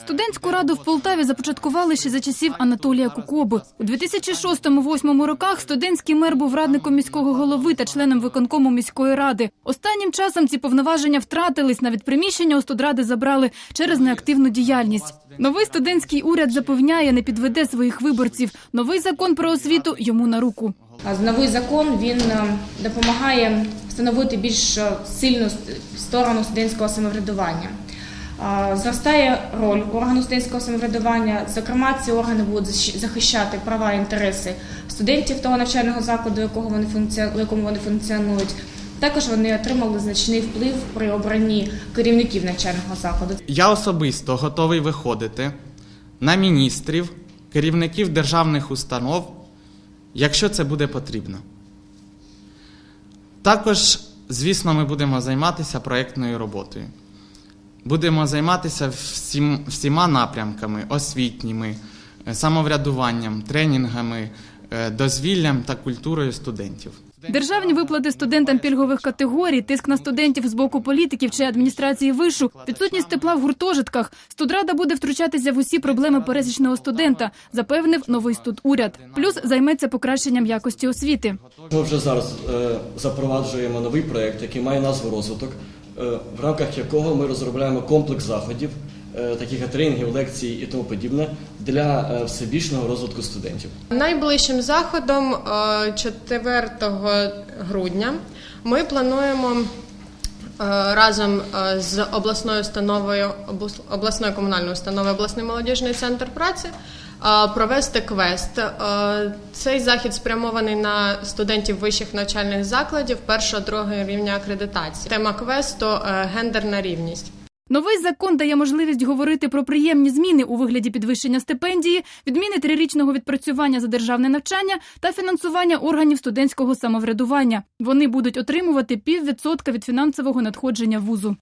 Студентську раду в Полтаві започаткували ще за часів Анатолія Кукоби. У 2006-2008 роках студентський мер був радником міського голови та членом виконкому міської ради. Останнім часом ці повноваження втратились, навіть приміщення у студради забрали через неактивну діяльність. Новий студентський уряд запевняє, не підведе своїх виборців. Новий закон про освіту йому на руку. А Новий закон він е, допомагає встановити більш е, сильну сторону студентського самоврядування. Зростає роль органу студентського самоврядування. Зокрема, ці органи будуть захищати права і інтереси студентів того навчального закладу, якого вони якому вони функціонують. Також вони отримали значний вплив при обранні керівників навчального закладу. Я особисто готовий виходити на міністрів, керівників державних установ, якщо це буде потрібно. Також, звісно, ми будемо займатися проєктною роботою. Будемо займатися всім, всіма напрямками освітніми, е, самоврядуванням, тренінгами, е, дозвіллям та культурою студентів. Державні виплати студентам пільгових категорій, тиск на студентів з боку політиків чи адміністрації вишу, відсутність тепла в гуртожитках. Студрада буде втручатися в усі проблеми пересічного студента, запевнив новий студуряд. Плюс займеться покращенням якості освіти. Ми вже зараз е, запроваджуємо новий проєкт, який має назву розвиток, в рамках якого ми розробляємо комплекс заходів, е, таких тренінгів, лекцій і тому подібне, для е, всебічного розвитку студентів. Найближчим заходом е, 4 грудня ми плануємо е, разом е, з обласною установою облас- обласною комунальною установою обласний молодіжний центр праці е, провести квест. Цей захід спрямований на студентів вищих навчальних закладів першого другого рівня акредитації. Тема квесту е, гендерна рівність. Новий закон дає можливість говорити про приємні зміни у вигляді підвищення стипендії, відміни трирічного відпрацювання за державне навчання та фінансування органів студентського самоврядування. Вони будуть отримувати піввідсотка від фінансового надходження вузу.